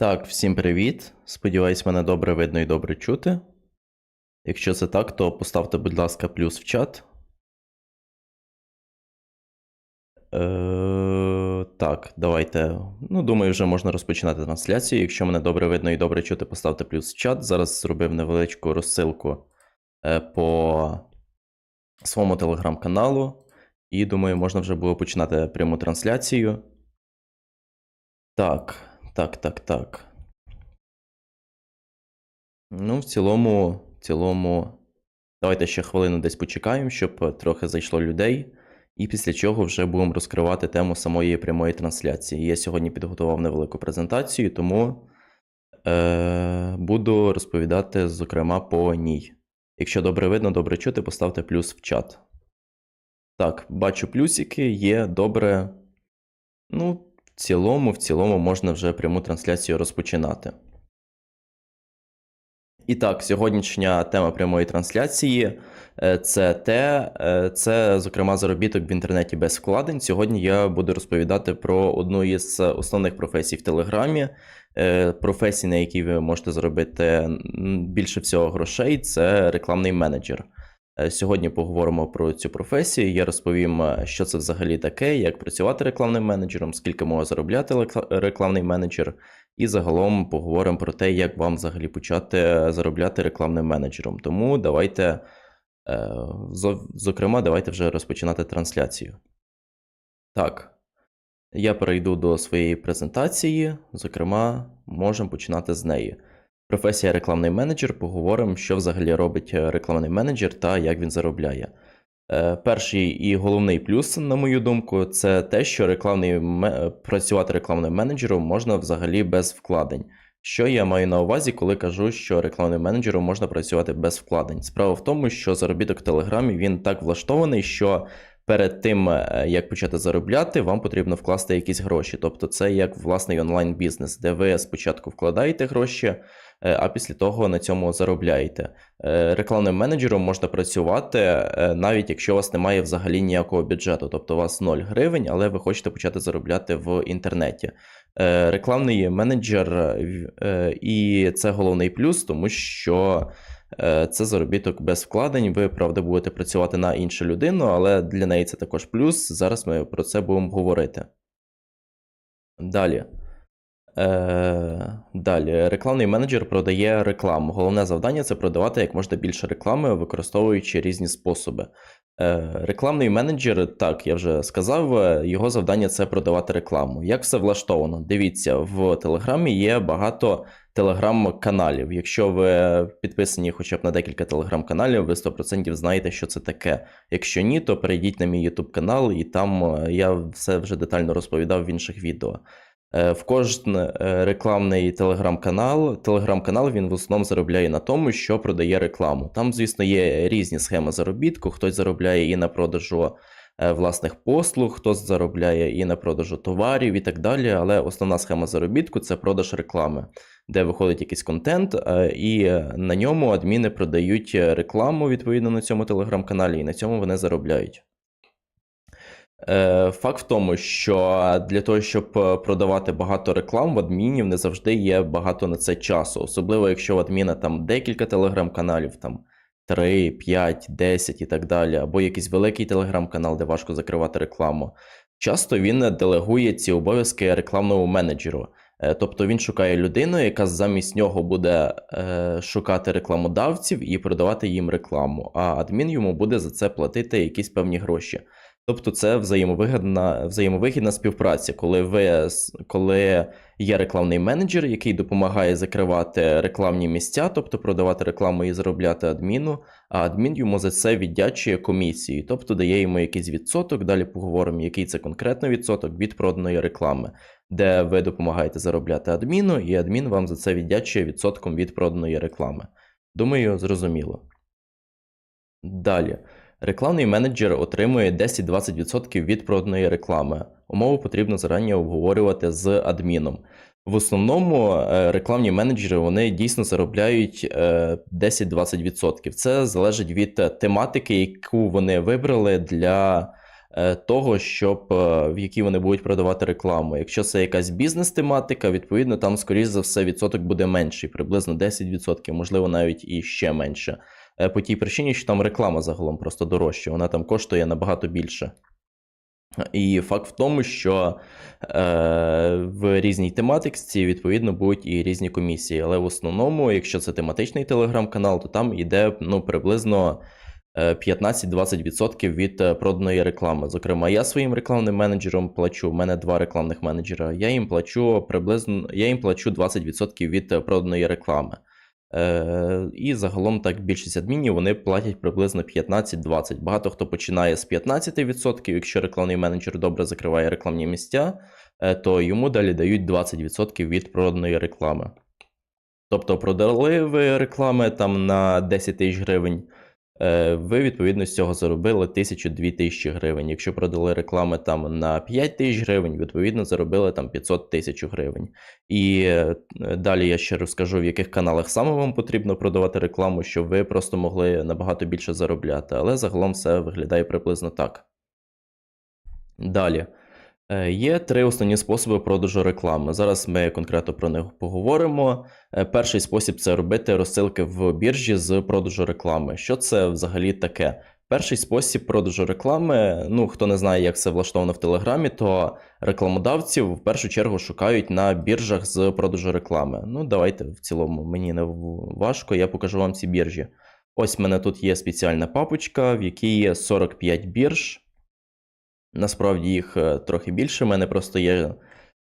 Так, всім привіт. Сподіваюсь, мене добре видно і добре чути. Якщо це так, то поставте, будь ласка, плюс в чат. Е, так, давайте. Ну, думаю, вже можна розпочинати трансляцію. Якщо мене добре видно і добре чути, поставте плюс в чат. Зараз зробив невеличку розсилку е, по своєму телеграм-каналу. І думаю, можна вже було починати пряму трансляцію. Так, так, так, так. Ну, в цілому, в цілому, давайте ще хвилину десь почекаємо, щоб трохи зайшло людей. І після чого вже будемо розкривати тему самої прямої трансляції. Я сьогодні підготував невелику презентацію, тому е, буду розповідати, зокрема, по ній. Якщо добре видно, добре чути, поставте плюс в чат. Так, бачу плюсики, є добре. Ну, цілому, в цілому можна вже пряму трансляцію розпочинати. І так, сьогоднішня тема прямої трансляції е, це те, е, це, зокрема, заробіток в інтернеті без вкладень. Сьогодні я буду розповідати про одну із основних професій в Телеграмі. Е, Професій, на якій ви можете заробити більше всього грошей, це рекламний менеджер. Е, Сьогодні поговоримо про цю професію. Я розповім, е, що це взагалі таке, як працювати рекламним менеджером, скільки може заробляти рекламний менеджер, і загалом поговоримо про те, як вам взагалі почати заробляти рекламним менеджером. Тому давайте, е, зокрема, давайте вже розпочинати трансляцію. Так, я перейду до своєї презентації. Зокрема, можемо починати з неї. Професія рекламний менеджер. Поговоримо, що взагалі робить е, рекламний менеджер та як він заробляє. Е, Перший і головний плюс, на мою думку, це те, що рекламний працювати рекламним менеджером можна взагалі без вкладень. Що я маю на увазі, коли кажу, що рекламним менеджером можна працювати без вкладень? Справа в тому, що заробіток в Телеграмі він так влаштований, що перед тим, е, як почати заробляти, вам потрібно вкласти якісь гроші. Тобто, це як власний онлайн-бізнес, де ви спочатку вкладаєте гроші, е, а після того на цьому заробляєте. Е, Рекламним менеджером можна працювати навіть якщо у вас немає взагалі ніякого бюджету, тобто у вас 0 гривень, але ви хочете почати заробляти в інтернеті. Рекламний менеджер, і це головний плюс, тому що це заробіток без вкладень. Ви, правда, будете працювати на іншу людину, але для неї це також плюс. Зараз ми про це будемо говорити. Далі. Е, далі, рекламний менеджер продає рекламу. Головне завдання це продавати як можна більше реклами, використовуючи різні способи. Е, рекламний менеджер, так, я вже сказав, е, його завдання це продавати рекламу. Як все влаштовано? Дивіться, в Телеграмі є багато телеграм-каналів. Якщо ви підписані хоча б на декілька телеграм-каналів, ви 100% знаєте, що це таке. Якщо ні, то перейдіть на мій YouTube канал, і там е, я все вже детально розповідав в інших відео. Е, В кожен е, рекламний телеграм-канал, телеграм-канал він в основному заробляє на тому, що продає рекламу. Там, звісно, є різні схеми заробітку. Хтось заробляє і на продажу е, власних послуг, хтось заробляє і на продажу товарів і так далі. Але основна схема заробітку це продаж реклами, де виходить якийсь контент, і на ньому адміни продають рекламу відповідно на цьому телеграм-каналі, і на цьому вони заробляють. Е, Факт в тому, що для того, щоб е, продавати багато реклам, в адмінів не завжди є багато на це часу. Особливо, якщо в адміна там декілька телеграм-каналів, там 3, 5, 10 і так далі, або якийсь великий телеграм-канал, де важко закривати рекламу. Часто він делегує ці обов'язки рекламному менеджеру. Е, Тобто він шукає людину, яка замість нього буде шукати рекламодавців і продавати їм рекламу, а адмін йому буде за це платити якісь певні гроші. Тобто це взаємовигідна, взаємовигідна співпраця, коли ви коли є рекламний менеджер, який допомагає закривати рекламні місця, тобто продавати рекламу і заробляти адміну, а адмін йому за це віддячує комісією, тобто дає йому якийсь відсоток. Далі поговоримо, який це конкретно відсоток від проданої реклами, де ви допомагаєте заробляти адміну, і адмін вам за це віддячує відсотком від проданої реклами. Думаю, зрозуміло. Далі. Рекламний менеджер отримує 10-20% від проданої реклами. Умову потрібно зарані обговорювати з адміном. В основному е, рекламні менеджери вони дійсно заробляють е, 10-20%. Це залежить від е, тематики, яку вони вибрали для е, того, щоб е, в якій вони будуть продавати рекламу. Якщо це якась бізнес-тематика, відповідно, там, скоріш за все, відсоток буде менший, приблизно 10%, можливо, навіть і ще менше. Е, По тій причині, що там реклама загалом просто дорожча, вона там коштує набагато більше. І факт в тому, що е, в різній тематиці, відповідно, будуть і різні комісії. Але в основному, якщо це тематичний телеграм-канал, то там йде ну, приблизно е, 15-20% від е, проданої реклами. Зокрема, я своїм рекламним менеджерам плачу, у мене два рекламних менеджера. Я їм плачу приблизно я їм плачу 20% від е, проданої реклами. Е, і загалом так більшість адмінів вони платять приблизно 15-20. Багато хто починає з 15%, якщо рекламний менеджер добре закриває рекламні місця, е, то йому далі дають 20% від проданої реклами. Тобто продали ви реклами там на 10 тисяч гривень, ви відповідно з цього заробили 1000-2 тисячі гривень. Якщо продали реклами там на 5 тисяч гривень, відповідно заробили там 500 тисяч гривень. І е, далі я ще розкажу, в яких каналах саме вам потрібно продавати рекламу, щоб ви просто могли набагато більше заробляти. Але загалом все виглядає приблизно так. Далі. Е, Є три основні способи продажу реклами. Зараз ми конкретно про них поговоримо. Е, Перший спосіб це робити розсилки в біржі з продажу реклами. Що це взагалі таке? Перший спосіб продажу реклами. Ну, хто не знає, як це влаштовано в Телеграмі, то рекламодавців в першу чергу шукають на біржах з продажу реклами. Ну, давайте в цілому, мені не важко, я покажу вам ці біржі. Ось в мене тут є спеціальна папочка, в якій є 45 бірж. Насправді їх е, трохи більше. У мене просто є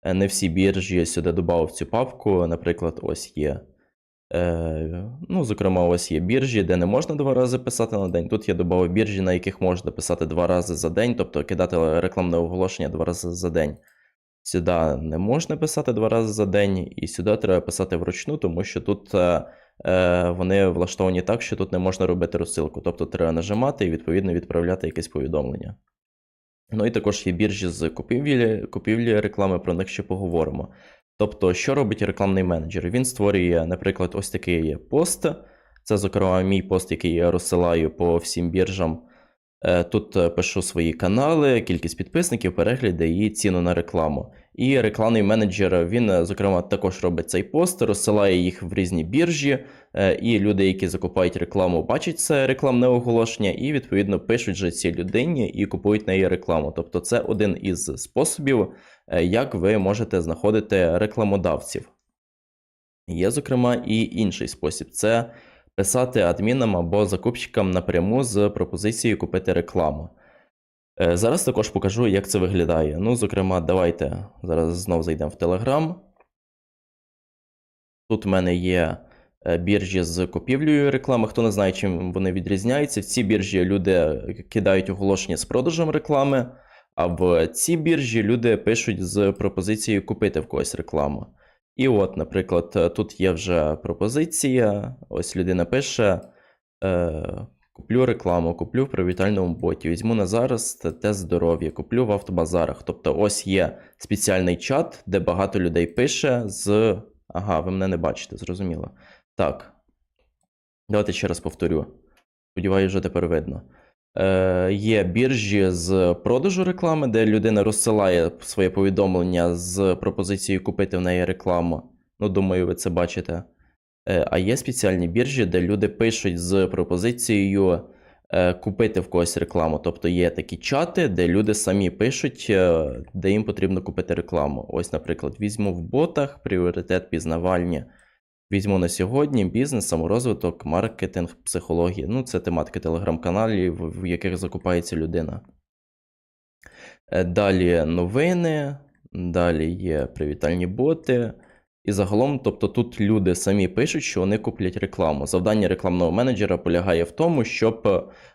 е, не всі біржі я сюди додав цю папку. Наприклад, ось є. Е, ну, зокрема, ось є біржі, де не можна два рази писати на день. Тут я додав біржі, на яких можна писати два рази за день, тобто кидати рекламне оголошення два рази за день. Сюди не можна писати два рази за день, і сюди треба писати вручну, тому що тут е, е, вони влаштовані так, що тут не можна робити розсилку. Тобто треба нажимати і відповідно відправляти якесь повідомлення. Ну і також є біржі з купівлі, купівлі реклами, про них ще поговоримо. Тобто, що робить рекламний менеджер? Він створює, наприклад, ось такий пост. Це, зокрема, мій пост, який я розсилаю по всім біржам. Е, Тут е, пишу свої канали, кількість підписників, перегляди і ціну на рекламу. І рекламний менеджер, він, е, зокрема, також робить цей пост, розсилає їх в різні біржі, і люди, які закупають рекламу, бачать це рекламне оголошення, і відповідно пишуть же цій людині і купують на її рекламу. Тобто, це один із способів, як ви можете знаходити рекламодавців. Є, зокрема, і інший спосіб це писати адмінам або закупщикам напряму з пропозицією купити рекламу. Е, Зараз також покажу, як це виглядає. Ну, зокрема, давайте зараз знов зайдемо в Telegram. Тут в мене є е, біржі з купівлею реклами. Хто не знає, чим вони відрізняються, в ці біржі люди кидають оголошення з продажем реклами, а в ці біржі люди пишуть з пропозицією купити в когось рекламу. І от, наприклад, е, тут є вже пропозиція. Ось людина пише: е, куплю рекламу, куплю в привітальному боті, візьму на зараз те- тест здоров'я, куплю в автобазарах. Тобто, ось є спеціальний чат, де багато людей пише з. Ага, ви мене не бачите, зрозуміло. Так. Давайте ще раз повторю. Сподіваюсь, вже тепер видно. Е, є біржі з продажу реклами, де людина розсилає своє повідомлення з пропозицією купити в неї рекламу. Ну, думаю, ви це бачите. Е, а є спеціальні біржі, де люди пишуть з пропозицією е, купити в когось рекламу. Тобто є такі чати, де люди самі пишуть, де їм потрібно купити рекламу. Ось, наприклад, візьму в ботах пріоритет пізнавальні. Візьму на сьогодні бізнес, саморозвиток, маркетинг, психологія. Ну, це тематики телеграм-каналів, в яких закупається людина. Е, Далі новини, далі є привітальні боти. І загалом, тобто тут люди самі пишуть, що вони куплять рекламу. Завдання рекламного менеджера полягає в тому, щоб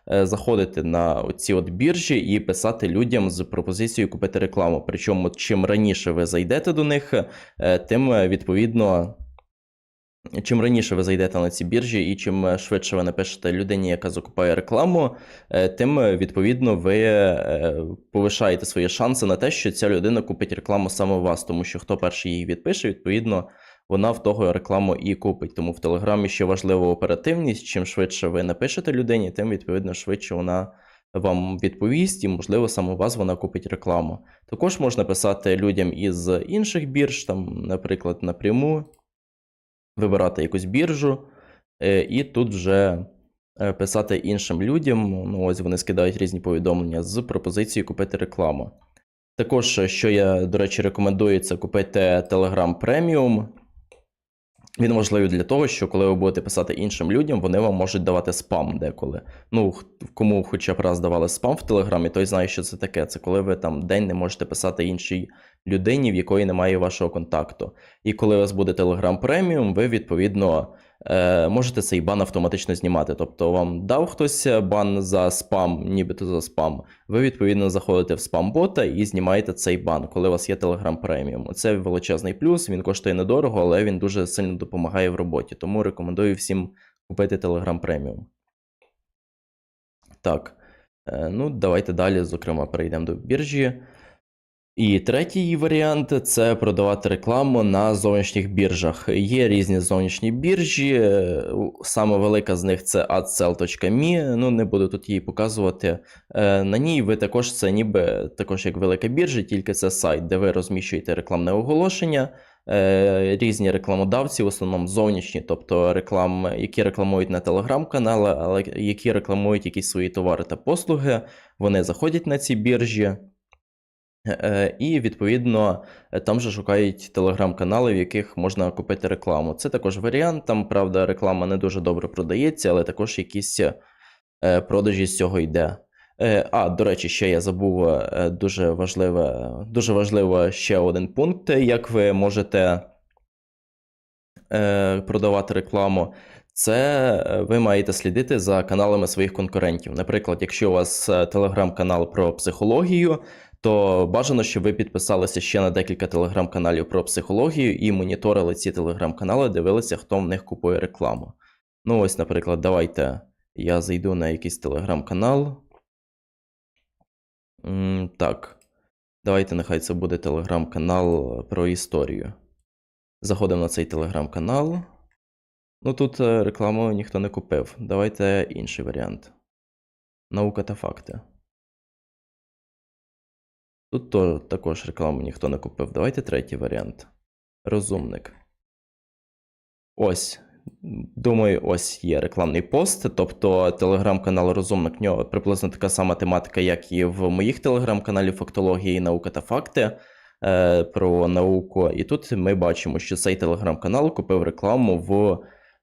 е, заходити на ці от біржі і писати людям з пропозицією купити рекламу. Причому, чим раніше ви зайдете до них, е, тим відповідно. Чим раніше ви зайдете на ці біржі, і чим е, швидше ви напишете людині, яка закупає рекламу, е, тим е, відповідно ви повишаєте свої шанси на те, що ця людина купить рекламу саме у вас, тому що хто перший її відпише, відповідно, вона в того рекламу і купить. Тому в Телеграмі ще важлива оперативність. Чим швидше ви напишете людині, тим відповідно швидше вона вам відповість, і, можливо, саме у вас вона купить рекламу. Також можна писати людям із інших бірж, там, наприклад, напряму, вибирати якусь біржу, е, і тут вже е, писати іншим людям. Ну, ось вони скидають різні повідомлення з пропозицією купити рекламу. Також, що я, до речі, рекомендую, це купити Telegram Premium. Він важливий для того, що коли ви будете писати іншим людям, вони вам можуть давати спам деколи. Ну, кому хоча б раз давали спам в Телеграмі, той знає, що це таке. Це коли ви там день не можете писати іншій людині, в якої немає вашого контакту. І коли у вас буде Telegram преміум, ви відповідно можете цей бан автоматично знімати. Тобто вам дав хтось бан за спам, нібито за спам. Ви відповідно заходите в спам-бота і знімаєте цей бан, коли у вас є Telegram Premium. Це величезний плюс, він коштує недорого, але він дуже сильно допомагає в роботі. Тому рекомендую всім купити Telegram Premium. Так, е, ну давайте далі, зокрема, перейдемо до біржі. І третій варіант це продавати рекламу на зовнішніх біржах. Є різні зовнішні біржі. е, Саме велика з них це adsell.me. Ну, не буду тут її показувати. Е, На ній ви також це ніби також як велика біржа, тільки це сайт, де ви розміщуєте рекламне оголошення. Е, Різні рекламодавці, в основному зовнішні, тобто реклам, які рекламують на телеграм-канали, але які рекламують якісь свої товари та послуги. Вони заходять на ці біржі. Е, І відповідно там же шукають телеграм-канали, в яких можна купити рекламу. Це також варіант. Там, правда, реклама не дуже добре продається, але також якісь е, продажі з цього йде. Е, А, до речі, ще я забув дуже важливе, дуже важливо ще один пункт, як ви можете продавати рекламу. Це ви маєте слідити за каналами своїх конкурентів. Наприклад, якщо у вас телеграм-канал про психологію, то бажано, щоб ви підписалися ще на декілька телеграм-каналів про психологію і моніторили ці телеграм-канали, дивилися, хто в них купує рекламу. Ну, ось, наприклад, давайте я зайду на якийсь телеграм-канал. Так. Давайте, нехай це буде телеграм-канал про історію. Заходимо на цей телеграм-канал. Ну, тут е, рекламу ніхто не купив. Давайте інший варіант. Наука та факти. Тут то, також рекламу ніхто не купив. Давайте третій варіант. Розумник. Ось. Думаю, ось є рекламний пост. Тобто телеграм-канал Розумник в нього приблизно така сама тематика, як і в моїх телеграм-каналі Фактологія і наука та факти е, про науку. І тут ми бачимо, що цей телеграм-канал купив рекламу в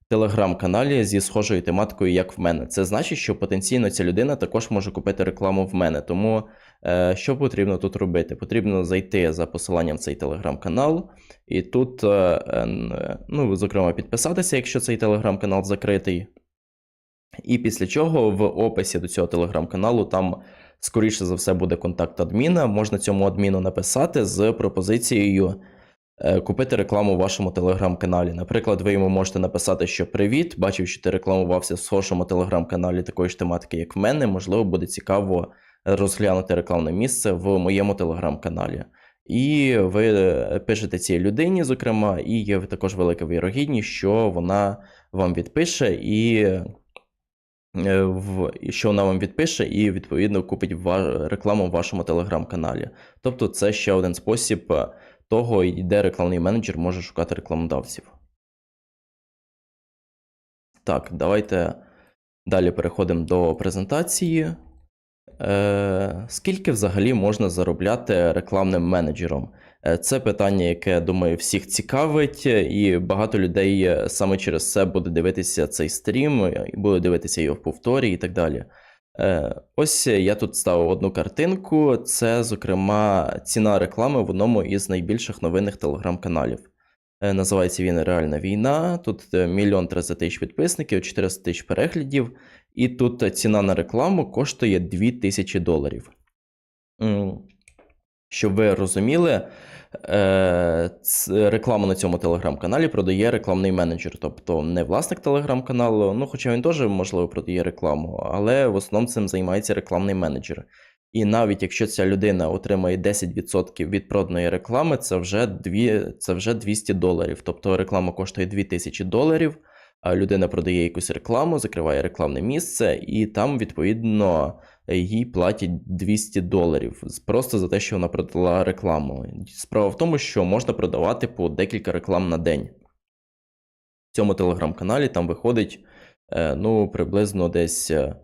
телеграм-каналі зі схожою тематикою, як в мене. Це значить, що потенційно ця людина також може купити рекламу в мене. Тому е, що потрібно тут робити? Потрібно зайти за посиланням в цей телеграм-канал, і тут, е, е, ну, зокрема, підписатися, якщо цей телеграм-канал закритий. І після чого в описі до цього телеграм-каналу там, скоріше за все, буде контакт адміна. Можна цьому адміну написати з пропозицією купити рекламу в вашому телеграм-каналі. Наприклад, ви йому можете написати, що привіт, бачив, що ти рекламувався в схожому телеграм-каналі такої ж тематики, як в мене. Можливо, буде цікаво розглянути рекламне місце в моєму телеграм-каналі. І ви е, пишете цій людині, зокрема, і є також велика вірогідність, що вона вам відпише і е, в, що вона вам відпише, і відповідно купить рекламу в вашому телеграм-каналі. Тобто, це ще один спосіб е, того, де рекламний менеджер може шукати рекламодавців. Так, давайте далі переходимо до презентації. Е, скільки взагалі можна заробляти рекламним менеджером? Е, Це питання, яке, думаю, всіх цікавить, і багато людей е, саме через це буде дивитися цей стрім, і буде дивитися його в повторі і так далі. Е, Ось я тут ставив одну картинку. Це, зокрема, ціна реклами в одному із найбільших новинних телеграм-каналів. Е, Називається він Реальна війна. Тут е, мільйон 300 тисяч підписників, 400 тисяч переглядів. І тут ціна на рекламу коштує 2000 доларів. Щоб ви розуміли, рекламу на цьому телеграм-каналі продає рекламний менеджер, тобто не власник телеграм-каналу, ну хоча він теж, можливо, продає рекламу, але в основному цим займається рекламний менеджер. І навіть якщо ця людина отримає 10% від проданої реклами, це вже, дві, це вже 200 доларів. Тобто реклама коштує 2000 доларів, а людина продає якусь рекламу, закриває рекламне місце, і там, відповідно, їй платять 200 доларів просто за те, що вона продала рекламу. Справа в тому, що можна продавати по декілька реклам на день. В цьому телеграм-каналі там виходить е, ну, приблизно десь, е,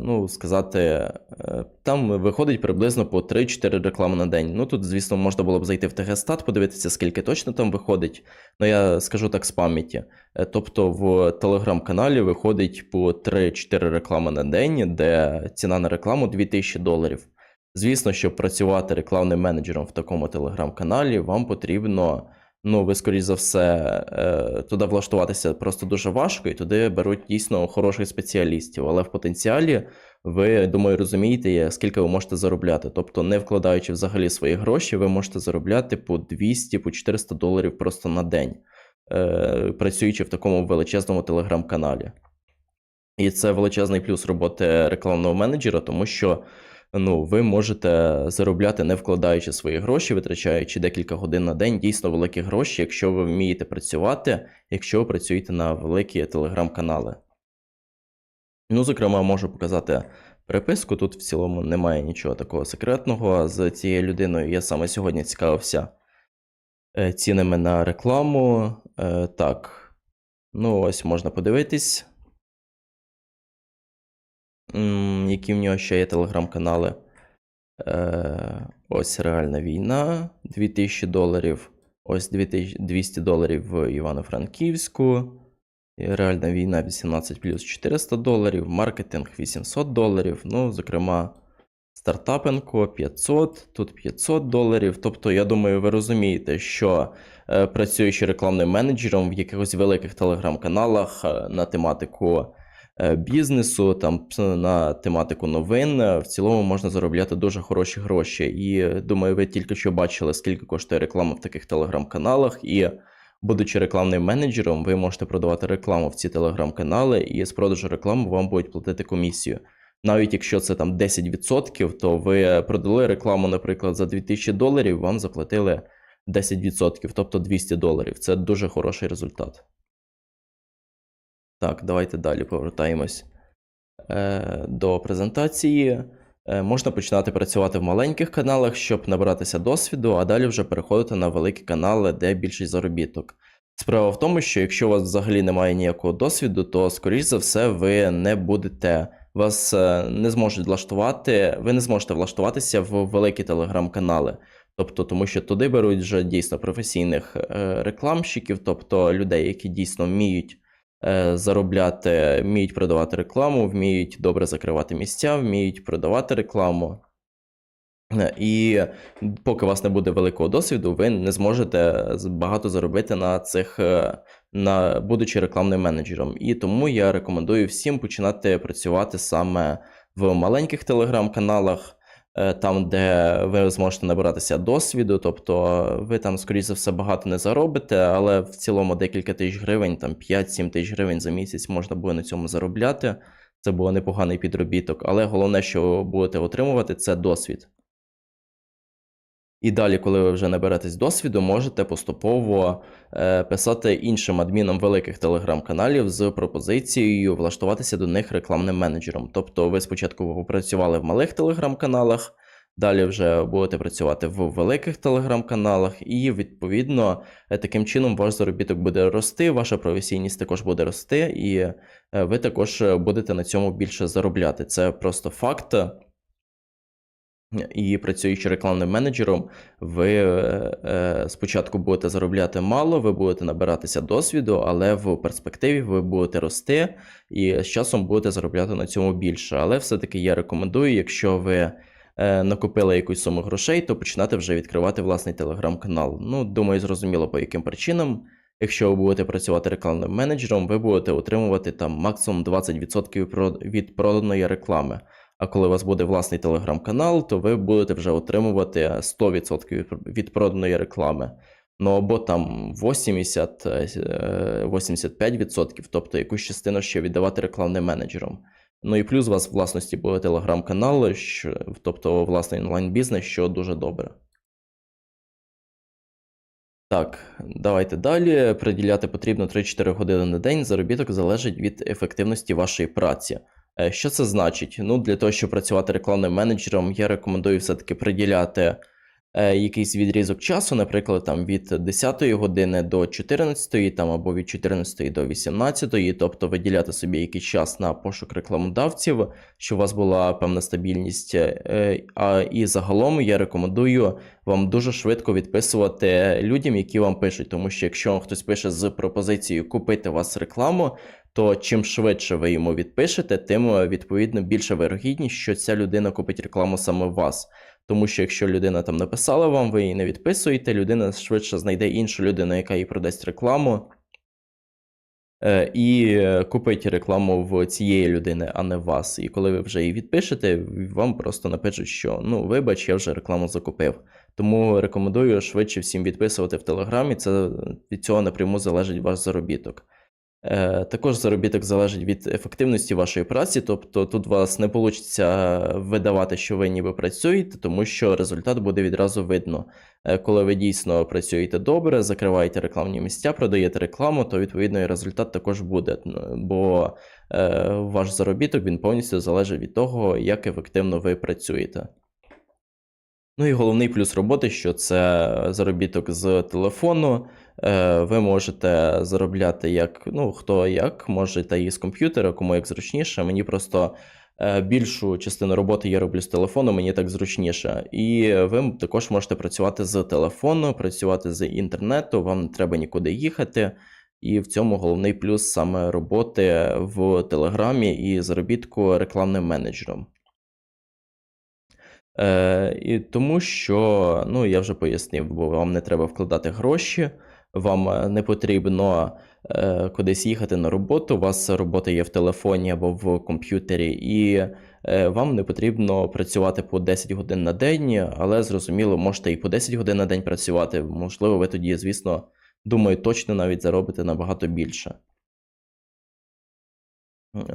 ну, сказати, е, там виходить приблизно по 3-4 реклами на день. Ну, тут, звісно, можна було б зайти в ТГ-стат, подивитися, скільки точно там виходить. Ну, я скажу так з пам'яті. Е, Тобто в телеграм-каналі виходить по 3-4 реклами на день, де ціна на рекламу 2000 доларів. Звісно, щоб працювати рекламним менеджером в такому телеграм-каналі, вам потрібно, ну, ви, скоріш за все, е, туди влаштуватися просто дуже важко, і туди беруть дійсно хороших спеціалістів. Але в потенціалі ви, думаю, розумієте, скільки ви можете заробляти. Тобто, не вкладаючи взагалі свої гроші, ви можете заробляти по 200, по 400 доларів просто на день, е, працюючи в такому величезному телеграм-каналі. І це величезний плюс роботи рекламного менеджера, тому що ну, ви можете заробляти, не вкладаючи свої гроші, витрачаючи декілька годин на день, дійсно великі гроші, якщо ви вмієте працювати, якщо ви працюєте на великі телеграм-канали. Ну, зокрема, можу показати переписку. Тут в цілому немає нічого такого секретного з цією людиною. Я саме сьогодні цікавився е, цінами на рекламу. Е, Так, ну ось можна подивитись. Які в нього ще є телеграм-канали. Е, ось реальна війна 2000 доларів. Ось 200 доларів в Івано-Франківську. Реальна війна 18 плюс 400 доларів. Маркетинг 800 доларів. Ну, зокрема, стартапенко 500, тут 500 доларів. Тобто, я думаю, ви розумієте, що е, працюючи рекламним менеджером в якихось великих телеграм-каналах е, на тематику бізнесу, там на тематику новин, е, в цілому можна заробляти дуже хороші гроші. І е, думаю, ви тільки що бачили, скільки коштує реклама в таких телеграм-каналах. І будучи рекламним менеджером, ви можете продавати рекламу в ці телеграм-канали, і з продажу реклами вам будуть платити комісію. Навіть якщо це там 10%, то ви продали рекламу, наприклад, за 2000 доларів, вам заплатили 10%, тобто 200 доларів. Це дуже хороший результат. Так, давайте далі повертаємось е, до презентації. Е, можна починати працювати в маленьких каналах, щоб набратися досвіду, а далі вже переходити на великі канали, де більший заробіток. Справа в тому, що якщо у вас взагалі немає ніякого досвіду, то, скоріш за все, ви не будете, вас е, не зможуть влаштувати, ви не зможете влаштуватися в великі телеграм-канали. Тобто, тому що туди беруть вже дійсно професійних е, рекламщиків, тобто людей, які дійсно вміють заробляти, вміють продавати рекламу, вміють добре закривати місця, вміють продавати рекламу. Е, І поки у вас не буде великого досвіду, ви не зможете багато заробити на цих, е, на будучи рекламним менеджером. І тому я рекомендую всім починати працювати саме в маленьких телеграм-каналах, е, там, де ви зможете набиратися досвіду, тобто ви там, скоріш за все, багато не заробите, але в цілому декілька тисяч гривень, там 5-7 тисяч гривень за місяць можна буде на цьому заробляти. Це був непоганий підробіток, але головне, що будете отримувати, це досвід. І далі, коли ви вже наберетесь досвіду, можете поступово е, писати іншим адмінам великих телеграм-каналів з пропозицією влаштуватися до них рекламним менеджером. Тобто ви спочатку попрацювали в малих телеграм-каналах, далі вже будете працювати в великих телеграм-каналах, і відповідно е, таким чином ваш заробіток буде рости, ваша професійність також буде рости, і е, ви також будете на цьому більше заробляти. Це просто факт. І працюючи рекламним менеджером, ви е, е, спочатку будете заробляти мало, ви будете набиратися досвіду, але в перспективі ви будете рости і з часом будете заробляти на цьому більше. Але все-таки я рекомендую, якщо ви е, накопили якусь суму грошей, то починати вже відкривати власний телеграм-канал. Ну, думаю, зрозуміло по яким причинам. Якщо ви будете працювати рекламним менеджером, ви будете отримувати там максимум 20% від проданої реклами. А коли у вас буде власний телеграм-канал, то ви будете вже отримувати 100% від- від проданої реклами. Ну або там 80, е, 85%, тобто якусь частину ще віддавати рекламним менеджерам. Ну і плюс у вас в власності буде телеграм-канал, тобто власний онлайн-бізнес, що дуже добре. Так, давайте далі. Приділяти потрібно 3-4 години на день. Заробіток залежить від ефективності вашої праці. Е, Що це значить? Ну, для того, щоб працювати рекламним менеджером, я рекомендую все-таки приділяти е, якийсь відрізок часу, наприклад, там від 10 години до 14, там або від 14 до 18, тобто виділяти собі якийсь час на пошук рекламодавців, щоб у вас була певна стабільність. Е, А і загалом я рекомендую вам дуже швидко відписувати людям, які вам пишуть, тому що якщо вам хтось пише з пропозицією купити у вас рекламу, то чим швидше ви йому відпишете, тим е, відповідно більша вирогідність, що ця людина купить рекламу саме в вас. Тому що якщо людина там написала вам, ви її не відписуєте, людина швидше знайде іншу людину, яка їй продасть рекламу, е, і е, купить рекламу в цієї людини, а не вас. І коли ви вже її відпишете, вам просто напишуть, що ну, вибач, я вже рекламу закупив. Тому рекомендую швидше всім відписувати в Телеграмі. Це від цього напряму залежить ваш заробіток. Е, Також заробіток залежить від ефективності вашої праці, тобто тут у вас не вийде видавати, що ви ніби працюєте, тому що результат буде відразу видно. Е, Коли ви дійсно працюєте добре, закриваєте рекламні місця, продаєте рекламу, то відповідно і результат також буде, бо е, ваш заробіток він повністю залежить від того, як ефективно ви працюєте. Ну і головний плюс роботи, що це заробіток з телефону. Е, Ви можете заробляти як ну, хто як, можете і з комп'ютера, кому як зручніше. Мені просто е, більшу частину роботи я роблю з телефону, мені так зручніше. І ви також можете працювати з телефону, працювати з інтернету, вам не треба нікуди їхати. І в цьому головний плюс саме роботи в Телеграмі і заробітку рекламним менеджером. Е, і тому що, ну, я вже пояснив, бо вам не треба вкладати гроші, вам е, не потрібно е, кудись їхати на роботу, у вас робота є в телефоні або в комп'ютері, і е, вам не потрібно працювати по 10 годин на день, але зрозуміло, можете і по 10 годин на день працювати. Можливо, ви тоді, звісно, думаю, точно навіть заробите набагато більше.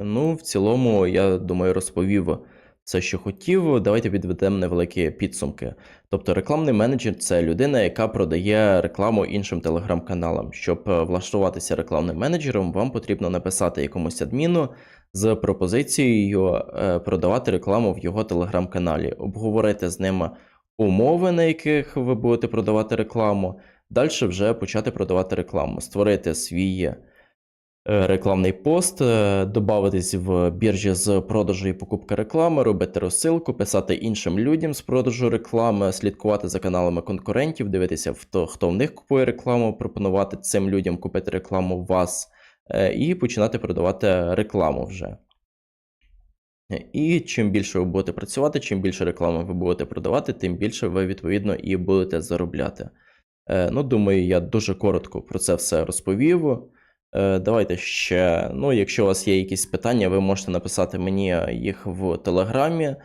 Ну, в цілому, я думаю, розповів все, що хотів. Давайте підведемо невеликі підсумки. Тобто, рекламний менеджер це людина, яка продає рекламу іншим телеграм-каналам. Щоб е, влаштуватися рекламним менеджером, вам потрібно написати якомусь адміну з пропозицією е, продавати рекламу в його телеграм-каналі, обговорити з ним умови, на яких ви будете продавати рекламу. Далі вже почати продавати рекламу, створити свій. Е, рекламний пост, е, додатись в біржі з продажу і покупки реклами, робити розсилку, писати іншим людям з продажу реклами, слідкувати за каналами конкурентів, дивитися, хто, хто в них купує рекламу, пропонувати цим людям купити рекламу вас е, і починати продавати рекламу вже. І чим більше ви будете працювати, чим більше реклами ви будете продавати, тим більше ви, відповідно, і будете заробляти. Ну, думаю, я дуже коротко про це все розповів. Е, давайте ще. Ну, якщо у вас є якісь питання, ви можете написати мені їх в Телеграмі.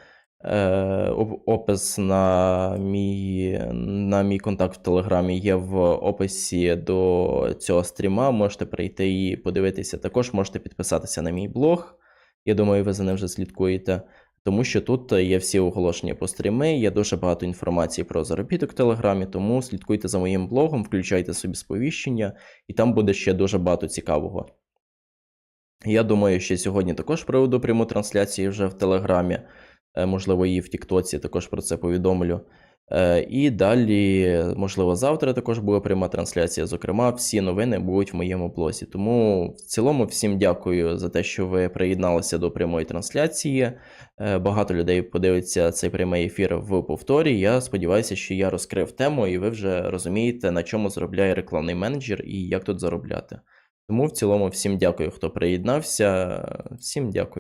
Е, опис на мій на мій контакт в Телеграмі є в описі до цього стріма. Можете прийти і подивитися. Також можете підписатися на мій блог. Я думаю, ви за ним вже слідкуєте. Тому що тут є всі оголошення по стріми, є дуже багато інформації про заробіток в Телеграмі, тому слідкуйте за моїм блогом, включайте собі сповіщення, і там буде ще дуже багато цікавого. Я думаю, що сьогодні також проведу пряму трансляцію вже в Телеграмі, е, можливо, і в Тіктоці також про це повідомлю. Е, і далі, можливо, завтра також буде пряма трансляція. Зокрема, всі новини будуть в моєму блозі. Тому в цілому всім дякую за те, що ви приєдналися до прямої трансляції. Е, багато людей подивиться цей прямий ефір в повторі. Я сподіваюся, що я розкрив тему, і ви вже розумієте, на чому заробляє рекламний менеджер і як тут заробляти. Тому в цілому всім дякую, хто приєднався. Всім дякую.